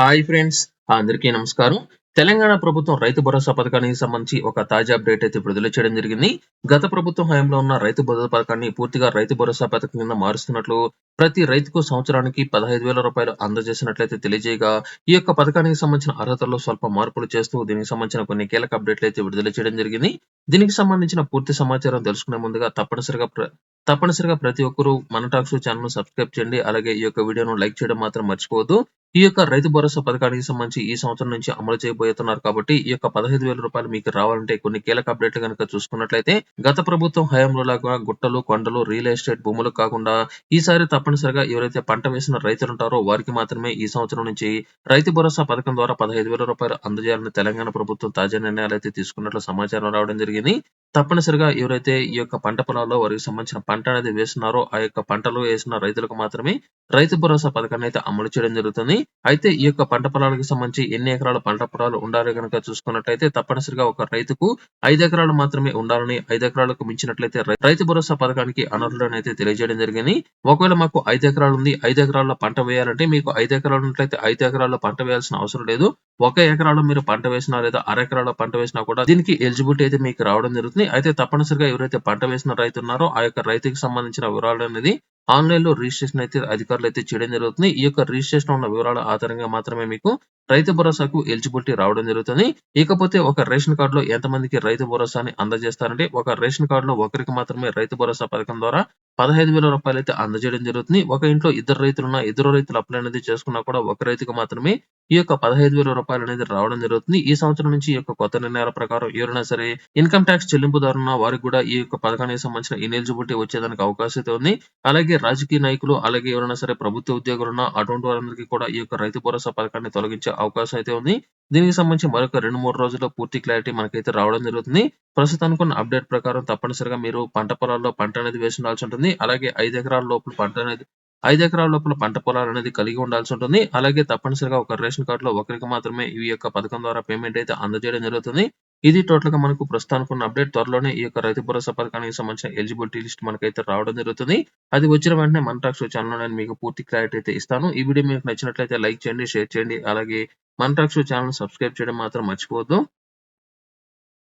Hi friends అందరికీ నమస్కారం. తెలంగాణ ప్రభుత్వం రైతు భరోసా పథకానికి సంబంధించి ఒక తాజా అప్డేట్ అయితే విడుదల చేయడం జరిగింది. గత ప్రభుత్వం హయాంలో ఉన్న రైతు భరోసా పథకాన్ని పూర్తిగా రైతు భరోసా పథకం కింద మారుస్తున్నట్లు ప్రతి రైతుకు సంవత్సరానికి పదహైదు వేల రూపాయలు అందజేసినట్లయితే తెలియజేయగా ఈ యొక్క పథకానికి సంబంధించిన అర్హతల్లో స్వల్ప మార్పులు చేస్తూ దీనికి సంబంధించిన కొన్ని కీలక అప్డేట్లు అయితే విడుదల చేయడం జరిగింది. దీనికి సంబంధించిన పూర్తి సమాచారం తెలుసుకునే ముందుగా తప్పనిసరిగా తప్పనిసరిగా ప్రతి ఒక్కరూ మన టాక్స్ ఛానల్ సబ్స్క్రైబ్ చేయండి. అలాగే ఈ యొక్క వీడియోను లైక్ చేయడం మాత్రం మర్చిపోవద్దు. ఈ యొక్క రైతు భరోసా పథకానికి సంబంధించి ఈ సంవత్సరం నుంచి అమలు చేయబోతున్నారు కాబట్టి ఈ యొక్క పదహైదు వేల రూపాయలు మీకు రావాలంటే కొన్ని కీలక అప్డేట్లు కనుక చూసుకున్నట్లయితే గత ప్రభుత్వం హయాంలో లాగా గుట్టలు కొండలు రియల్ ఎస్టేట్ భూములు కాకుండా ఈసారి తప్పనిసరిగా ఎవరైతే పంట వేసిన రైతులు ఉంటారో వారికి మాత్రమే ఈ సంవత్సరం నుంచి రైతు భరోసా పథకం ద్వారా పదహైదు వేల రూపాయలు అందజేయాలని తెలంగాణ ప్రభుత్వం తాజా నిర్ణయాలు అయితే తీసుకున్నట్లు సమాచారం రావడం జరిగింది. తప్పనిసరిగా ఎవరైతే ఈ యొక్క పంట పొలాల్లో వారికి సంబంధించిన పంట అనేది వేస్తున్నారో ఆ యొక్క పంటలు వేసిన రైతులకు మాత్రమే రైతు భరోసా పథకాన్ని అయితే అమలు చేయడం జరుగుతుంది. అయితే ఈ యొక్క పంట పొలాలకు సంబంధించి ఎన్ని ఎకరాల పంట పొలాలు ఉండాలి కనుక చూసుకున్నట్లయితే తప్పనిసరిగా ఒక రైతుకు ఐదు ఎకరాలు మాత్రమే ఉండాలని ఐదు ఎకరాలకు మించినట్లయితే రైతు భరోసా పథకానికి అనర్హులని అయితే తెలియజేయడం జరిగింది. ఒకవేళ మాకు ఐదు ఎకరాలు ఉంది ఐదు ఎకరాల పంట వేయాలంటే మీకు ఐదు ఎకరాలు ఉన్నట్లయితే ఐదు ఎకరాల్లో పంట వేయాల్సిన అవసరం లేదు. ఒక ఎకరాలో మీరు పంట వేసినా లేదా అరెకరాలో పంట వేసినా కూడా దీనికి ఎలిజిబిలిటీ అయితే మీకు రావడం జరుగుతుంది. అయితే తప్పనిసరిగా ఎవరైతే పంట వేసిన రైతు ఉన్నారో ఆ యొక్క రైతుకి సంబంధించిన వివరాలు అనేది ఆన్లైన్లో రిజిస్ట్రేషన్ అయితే అధికారులు అయితే చేయడం జరుగుతుంది. ఈ యొక్క రిజిస్ట్రేషన్ ఉన్న వివరాల ఆధారంగా మాత్రమే మీకు రైతు భరోసాకు ఎలిజిబిలిటీ రావడం జరుగుతుంది. ఇకపోతే ఒక రేషన్ కార్డులో ఎంతమందికి రైతు భరోసాని అందజేస్తారంటే ఒక రేషన్ కార్డులో ఒకరికి మాత్రమే రైతు భరోసా పథకం ద్వారా పదహైదు వేల రూపాయలు అయితే అందజేయడం జరుగుతుంది. ఒక ఇంట్లో ఇద్దరు రైతులున్న ఇద్దరు రైతులు అప్లై అనేది చేసుకున్నా కూడా ఒక రైతుకు మాత్రమే ఈ యొక్క పదహైదు వేల రూపాయలు అనేది రావడం జరుగుతుంది. ఈ సంవత్సరం నుంచి ఈ యొక్క కొత్త నిర్ణయాల ప్రకారం ఎవరైనా సరే ఇన్కమ్ ట్యాక్స్ చెల్లింపుదారున్న వారికి కూడా ఈ యొక్క పథకానికి సంబంధించిన ఇనెలిజిబిలిటీ వచ్చేదానికి అవకాశం అయితే ఉంది. అలాగే రాజకీయ నాయకులు అలాగే ఎవరైనా సరే ప్రభుత్వ ఉద్యోగులు ఉన్న అటువంటి వారందరికీ కూడా ఈ యొక్క రైతు భరోసా పథకాన్ని తొలగించే అవకాశం అయితే ఉంది. దీనికి సంబంధించి మరొక రెండు మూడు రోజుల్లో పూర్తి క్లారిటీ మనకైతే రావడం జరుగుతుంది. ప్రస్తుతానికి ఉన్న అప్డేట్ ప్రకారం తప్పనిసరిగా మీరు పంట పొలాల్లో పంట అనేది వేసి ఉండాల్సి ఉంటుంది. అలాగే ఐదు ఎకరాల లోపల పంట అనేది ఐదు ఎకరాల లోపల పంట పొలాలు అనేది కలిగి ఉండాల్సి ఉంటుంది. అలాగే తప్పనిసరిగా ఒక రేషన్ కార్డులో ఒకరికి మాత్రమే ఈ యొక్క పథకం ద్వారా పేమెంట్ అయితే అందజేయడం జరుగుతుంది. ఇది టోటల్గా మనకు ప్రస్తుతానికి ఉన్న అప్డేట్ త్వరలోనే ఈ యొక్క రైతు భరోసా పథకానికి సంబంధించిన ఎలిజిబిలిటీ లిస్ట్ మనకైతే రావడం జరుగుతుంది. అది వచ్చిన వెంటనే మన టాక్స్ ఛానల్ నేను మీకు పూర్తి క్లారిటీ అయితే ఇస్తాను. ఈ వీడియో మీకు నచ్చినట్లయితే లైక్ చేయండి షేర్ చేయండి. అలాగే మన షో ఛానల్ సబ్స్క్రైబ్ చేయడం మాత్రం మర్చిపోవద్దు.